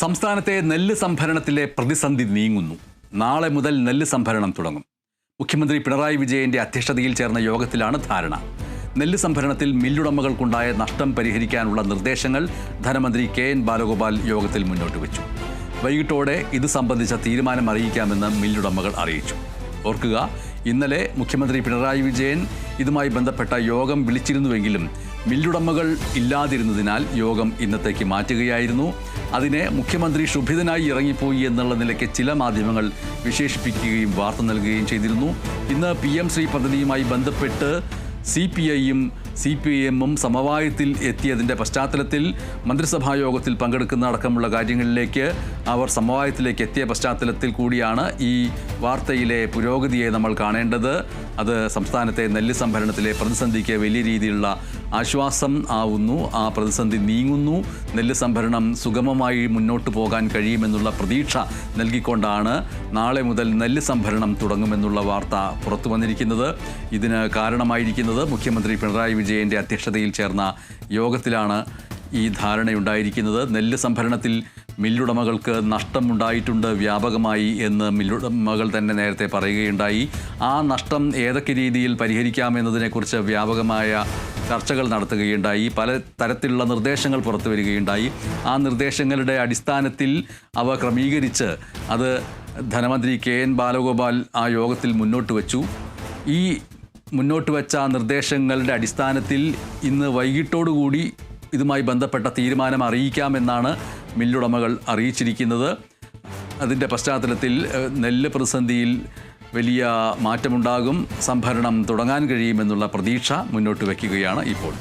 സംസ്ഥാനത്തെ നെല്ല് സംഭരണത്തിലെ പ്രതിസന്ധി നീങ്ങുന്നു. നാളെ മുതൽ നെല്ല് സംഭരണം തുടങ്ങും. മുഖ്യമന്ത്രി പിണറായി വിജയന്റെ അധ്യക്ഷതയിൽ ചേർന്ന യോഗത്തിലാണ് ധാരണ. നെല്ല് സംഭരണത്തിൽ മില്ലുടമകൾക്കുണ്ടായ നഷ്ടം പരിഹരിക്കാനുള്ള നിർദ്ദേശങ്ങൾ ധനമന്ത്രി കെ എൻ ബാലഗോപാൽ യോഗത്തിൽ മുന്നോട്ട് വെച്ചു. വൈകിട്ടോടെ ഇത് സംബന്ധിച്ച തീരുമാനം അറിയിക്കാമെന്ന് മില്ലുടമകൾ അറിയിച്ചു. ഓർക്കുക ഇന്നലെ മുഖ്യമന്ത്രി പിണറായി വിജയൻ ഇതുമായി ബന്ധപ്പെട്ട യോഗം വിളിച്ചിരുന്നുവെങ്കിലും മില്ലുടമകൾ ഇല്ലാതിരുന്നതിനാൽ യോഗം ഇന്നത്തേക്ക് മാറ്റുകയായിരുന്നു. അതിനെ മുഖ്യമന്ത്രി ക്ഷുഭിതനായി ഇറങ്ങിപ്പോയി എന്നുള്ള നിലയ്ക്ക് ചില മാധ്യമങ്ങൾ വിശേഷിപ്പിക്കുകയും വാർത്ത നൽകുകയും ചെയ്തിരുന്നു. ഇന്ന് പി എം ശ്രീ പദ്ധതിയുമായി ബന്ധപ്പെട്ട് സി പി ഐയും സി പി എമ്മും സമവായത്തിൽ എത്തിയതിന്റെ പശ്ചാത്തലത്തിൽ മന്ത്രിസഭാ യോഗത്തിൽ പങ്കെടുക്കുന്ന അടക്കമുള്ള കാര്യങ്ങളിലേക്ക് അവർ സമവായത്തിലേക്ക് എത്തിയ പശ്ചാത്തലത്തിൽ കൂടിയാണ് ഈ വാർത്തയിലെ പുരോഗതിയെ നമ്മൾ കാണേണ്ടത്. അത് സംസ്ഥാനത്തെ നെല്ല് സംഭരണത്തിലെ പ്രതിസന്ധിക്ക് വലിയ രീതിയിലുള്ള ആശ്വാസം ആവുന്നു. ആ പ്രതിസന്ധി നീങ്ങുന്നു. നെല്ല് സംഭരണം സുഗമമായി മുന്നോട്ട് പോകാൻ കഴിയുമെന്നുള്ള പ്രതീക്ഷ നൽകിക്കൊണ്ടാണ് നാളെ മുതൽ നെല്ല് സംഭരണം തുടങ്ങുമെന്നുള്ള വാർത്ത പുറത്തു വന്നിരിക്കുന്നത്. ഇതിന് കാരണമായിരിക്കുന്നത് മുഖ്യമന്ത്രി പിണറായി വിജയന്റെ അധ്യക്ഷതയിൽ ചേർന്ന യോഗത്തിലാണ് ഈ ധാരണയുണ്ടായിരിക്കുന്നത്. നെല്ല് സംഭരണത്തിൽ മില്ലുടമകൾക്ക് നഷ്ടമുണ്ടായിട്ടുണ്ട് വ്യാപകമായി എന്ന് മില്ലുടമകൾ തന്നെ നേരത്തെ പറയുകയുണ്ടായി. ആ നഷ്ടം ഏതൊക്കെ രീതിയിൽ പരിഹരിക്കാമെന്നതിനെക്കുറിച്ച് വ്യാപകമായ ചർച്ചകൾ നടത്തുകയുണ്ടായി. പല തരത്തിലുള്ള നിർദ്ദേശങ്ങൾ പുറത്തു വരികയുണ്ടായി. ആ നിർദ്ദേശങ്ങളുടെ അടിസ്ഥാനത്തിൽ അവ ക്രമീകരിച്ച് അത് ധനമന്ത്രി കെ എൻ ബാലഗോപാൽ ആ യോഗത്തിൽ മുന്നോട്ട് വച്ചു. ഈ മുന്നോട്ട് വെച്ച നിർദ്ദേശങ്ങളുടെ അടിസ്ഥാനത്തിൽ ഇന്ന് വൈകിട്ടോടുകൂടി ഇതുമായി ബന്ധപ്പെട്ട തീരുമാനം അറിയിക്കാമെന്നാണ് മില്ലുടമകൾ അറിയിച്ചിരിക്കുന്നത്. അതിന്റെ പശ്ചാത്തലത്തിൽ നെല്ല് പ്രതിസന്ധിയിൽ വലിയ മാറ്റമുണ്ടാകും. സംഭരണം തുടങ്ങാൻ കഴിയുമെന്നുള്ള പ്രതീക്ഷ മുന്നോട്ട് വയ്ക്കുകയാണ് ഇപ്പോൾ.